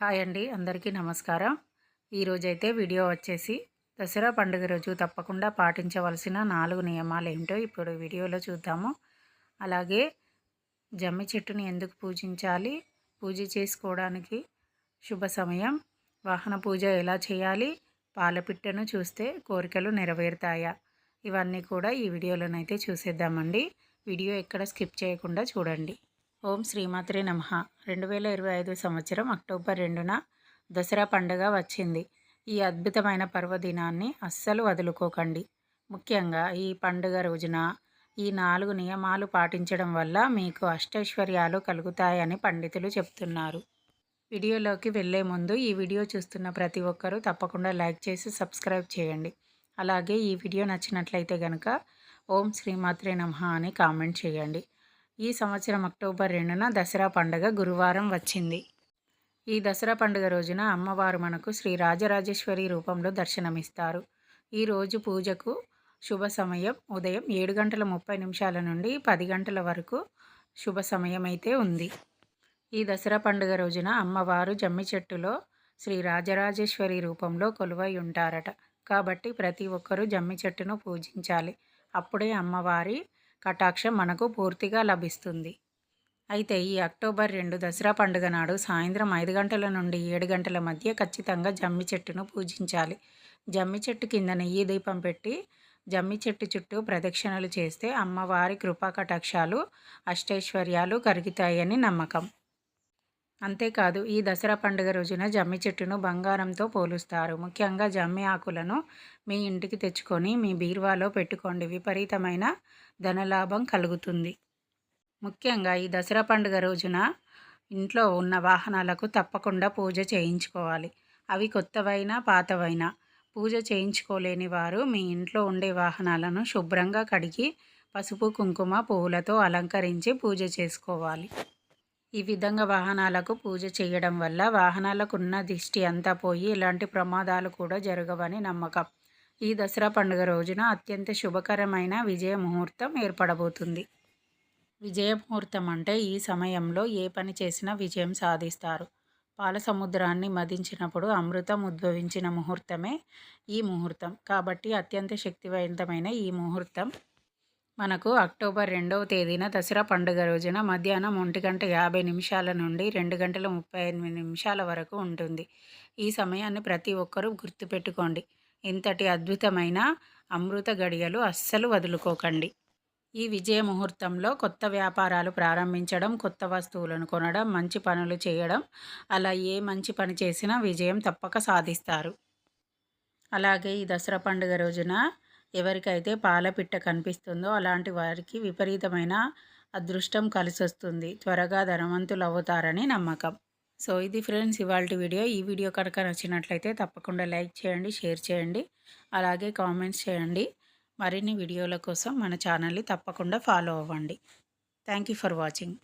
Hi అండి అందరికీ నమస్కారం. ఈరోజైతే వీడియో వచ్చేసి దసరా పండుగ రోజు తప్పకుండా పాటించవలసిన నాలుగు నియమాలు ఏమిటో ఇప్పుడు వీడియోలో చూద్దాము. అలాగే జమ్మి చెట్టుని ఎందుకు పూజించాలి పూజ చేసుకోవడానికి శుభ సమయం వాహన పూజ ఎలా చేయాలి పాలపిట్టను చూస్తే కోరికలు నెరవేరుతాయా ఇవన్నీ కూడా ఈ వీడియోలోనైతే చూసేద్దామండి. వీడియో ఎక్కడ స్కిప్ చేయకుండా చూడండి. ఓం శ్రీమాత్రే నమ. రెండు వేల ఇరవై ఐదు సంవత్సరం అక్టోబర్ రెండున దసరా పండుగ వచ్చింది. ఈ అద్భుతమైన పర్వదినాన్ని అస్సలు వదులుకోకండి. ముఖ్యంగా ఈ పండుగ రోజున ఈ నాలుగు నియమాలు పాటించడం వల్ల మీకు అష్టైశ్వర్యాలు కలుగుతాయని పండితులు చెప్తున్నారు. వీడియోలోకి వెళ్ళే ముందు ఈ వీడియో చూస్తున్న ప్రతి ఒక్కరూ తప్పకుండా లైక్ చేసి సబ్స్క్రైబ్ చేయండి. అలాగే ఈ వీడియో నచ్చినట్లయితే కనుక ఓం శ్రీమాత్రే నమ అని కామెంట్ చేయండి. ఈ సంవత్సరం అక్టోబర్ రెండున దసరా పండుగ గురువారం వచ్చింది. ఈ దసరా పండుగ రోజున అమ్మవారు మనకు శ్రీ రాజరాజేశ్వరి రూపంలో దర్శనమిస్తారు. ఈరోజు పూజకు శుభ సమయం ఉదయం ఏడు గంటల ముప్పై నిమిషాల నుండి పది గంటల వరకు శుభ సమయం అయితే ఉంది. ఈ దసరా పండుగ రోజున అమ్మవారు జమ్మి చెట్టులో శ్రీ రాజరాజేశ్వరి రూపంలో కొలువై ఉంటారట. కాబట్టి ప్రతి ఒక్కరూ జమ్మి చెట్టును పూజించాలి. అప్పుడే అమ్మవారి కటాక్షం మనకు పూర్తిగా లభిస్తుంది. అయితే ఈ అక్టోబర్ రెండు దసరా పండుగ నాడు సాయంత్రం ఐదు గంటల నుండి ఏడు గంటల మధ్య ఖచ్చితంగా జమ్మి చెట్టును పూజించాలి. జమ్మి చెట్టు కింద నెయ్యి దీపం పెట్టి జమ్మి చెట్టు చుట్టూ ప్రదక్షిణలు చేస్తే అమ్మవారి కృపా కటాక్షాలు అష్టైశ్వర్యాలు కరుగుతాయని నమ్మకం. అంతేకాదు ఈ దసరా పండుగ రోజున జమ్మి చెట్టును బంగారంతో పోలుస్తారు. ముఖ్యంగా జమ్మి ఆకులను మీ ఇంటికి తెచ్చుకొని మీ బీరువాలో పెట్టుకోండి. విపరీతమైన ధనలాభం కలుగుతుంది. ముఖ్యంగా ఈ దసరా పండుగ రోజున ఇంట్లో ఉన్న వాహనాలకు తప్పకుండా పూజ చేయించుకోవాలి. అవి కొత్తవైనా పాతవైనా పూజ చేయించుకోలేని వారు మీ ఇంట్లో ఉండే వాహనాలను శుభ్రంగా కడిగి పసుపు కుంకుమ పువ్వులతో అలంకరించి పూజ చేసుకోవాలి. ఈ విధంగా వాహనాలకు పూజ చేయడం వల్ల వాహనాలకు ఉన్న దిష్టి అంతా పోయి ఇలాంటి ప్రమాదాలు కూడా జరగవని నమ్మకం. ఈ దసరా పండుగ రోజున అత్యంత శుభకరమైన విజయ ముహూర్తం ఏర్పడబోతుంది. విజయ ముహూర్తం అంటే ఈ సమయంలో ఏ పని చేసినా విజయం సాధిస్తారు. పాల సముద్రాన్ని మదించినప్పుడు అమృతం ఉద్భవించిన ముహూర్తమే ఈ ముహూర్తం. కాబట్టి అత్యంత శక్తివంతమైన ఈ ముహూర్తం మనకు అక్టోబర్ రెండవ తేదీన దసరా పండుగ రోజున మధ్యాహ్నం ఒంటి గంట యాభై నిమిషాల నుండి రెండు గంటల ముప్పై ఎనిమిది నిమిషాల వరకు ఉంటుంది. ఈ సమయాన్ని ప్రతి ఒక్కరూ గుర్తుపెట్టుకోండి. ఇంతటి అద్భుతమైన అమృత గడియలు అస్సలు వదులుకోకండి. ఈ విజయ ముహూర్తంలో కొత్త వ్యాపారాలు ప్రారంభించడం కొత్త వస్తువులను కొనడం మంచి పనులు చేయడం అలా ఏ మంచి పని చేసినా విజయం తప్పక సాధిస్తారు. అలాగే ఈ దసరా పండుగ రోజున ఎవరికైతే పాలపిట్ట కనిపిస్తుందో అలాంటి వారికి విపరీతమైన అదృష్టం కలిసి వస్తుంది త్వరగా ధనవంతులు అవుతారని నమ్మకం. సో ఇది ఫ్రెండ్స్ ఇవాళ వీడియో. ఈ వీడియో కనుక నచ్చినట్లయితే తప్పకుండా లైక్ చేయండి షేర్ చేయండి అలాగే కామెంట్స్ చేయండి. మరిన్ని వీడియోల కోసం మన ఛానల్ని తప్పకుండా ఫాలో అవ్వండి. Thank you for watching.